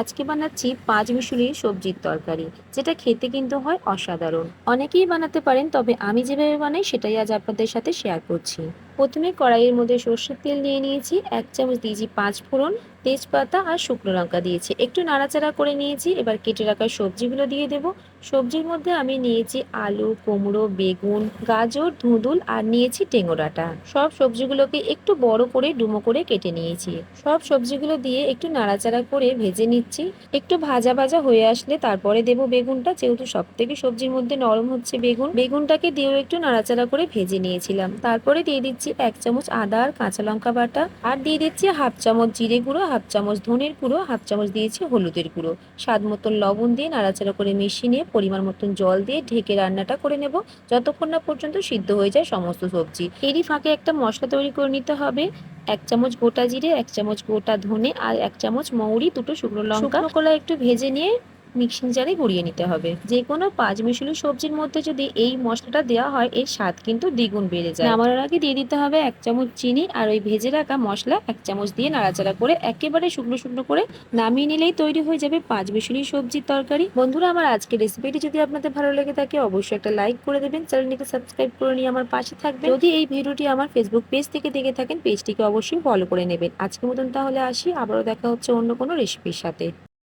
আজকে বানাচ্ছি পাঁচ মিশুরি সবজির তরকারি, যেটা খেতে কিন্তু হয় অসাধারণ। অনেকেই বানাতে পারেন, তবে আমি যেভাবে বানাই সেটাই আজ আপনাদের সাথে শেয়ার করছি। প্রথমে কড়াইয়ের মধ্যে সর্ষের তেল নিয়ে নিয়েছি, এক চামচ দিয়েছি পাঁচ ফোড়ন, তেজপাতা আর শুকনো লঙ্কা দিয়েছি। একটু নাড়াচাড়া করে নিয়েছি, এবার কেটে রাখা সবজিগুলো দিয়ে দেব। সবজির মধ্যে আমি নিয়েছি আলু, কুমড়ো, বেগুন, গাজর, ধুঁদুল আর নিয়েছি টেঙ্গোরাটা সব সবজিগুলোকে একটু বড় করে ডুমো করে কেটে নিয়েছি। সব সবজিগুলো দিয়ে একটু নাড়াচাড়া করে ভেজে নিচ্ছি। একটু ভাজা ভাজা হয়ে আসলে তারপরে দেব বেগুনটা, যেহেতু সব থেকে সবজির মধ্যে নরম হচ্ছে বেগুন। বেগুনটাকে দিয়েও একটু নাড়াচাড়া করে ভেজে নিয়েছিলাম। তারপরে দিয়ে দিচ্ছি এক চামচ আদা আর কাঁচা লঙ্কা বাটা। আর দিয়ে দিচ্ছি হাফ চামচ জিরে গুঁড়ো, হাফ চামচ ধনের গুঁড়ো, হাফ চামচ দিয়েছি হলুদের গুঁড়ো। স্বাদ মতন লবণ দিয়ে নাড়াচাড়া করে মিশিয়ে নিয়ে পরিমাণ মতন জল দিয়ে ঢেকে রান্নাটা করে নেব। যতক্ষণ না পর্যন্ত সিদ্ধ হয়ে যায় সমস্ত সবজি। এরই ফাঁকে একটা মশলা তৈরি করে নিতে হবে। এক চামচ গোটা জিরে, এক চামচ গোটা ধনে আর এক চামচ মৌরি, দুটো শুকনো লঙ্কা। কলা একটু ভেজে নিয়ে মিক্সিং জারে গুঁড়িয়ে নিতে হবে। যে কোনো পাঁচ মিশুলি সবজির মধ্যে যদি এই মশলাটা দেওয়া হয়, এর স্বাদ কিন্তু দ্বিগুণ বেড়ে যায়। নামানোর আগে দিয়ে দিতে হবে এক চামচ চিনি আর ওই ভেজে রাখা মশলা এক চামচ দিয়ে নাড়াচাড়া করে একেবারে শুকনো শুকনো করে নামিয়ে নিলেই তৈরি হয়ে যাবে পাঁচ মিশুলি সবজির তরকারি। বন্ধুরা, আমার আজকের রেসিপিটি যদি আপনাদের ভালো লেগে থাকে, অবশ্যই একটা লাইক করে দেবেন, চ্যানেলটিকে সাবস্ক্রাইব করে নিয়ে আমার পাশে থাকবেন। যদি এই ভিডিওটি আমার ফেসবুক পেজ থেকে দেখে থাকেন পেজটিকে অবশ্যই ফলো করে নেবেন। আজকের মতন তাহলে আসি, আবারও দেখা হচ্ছে অন্য কোনো রেসিপির সাথে।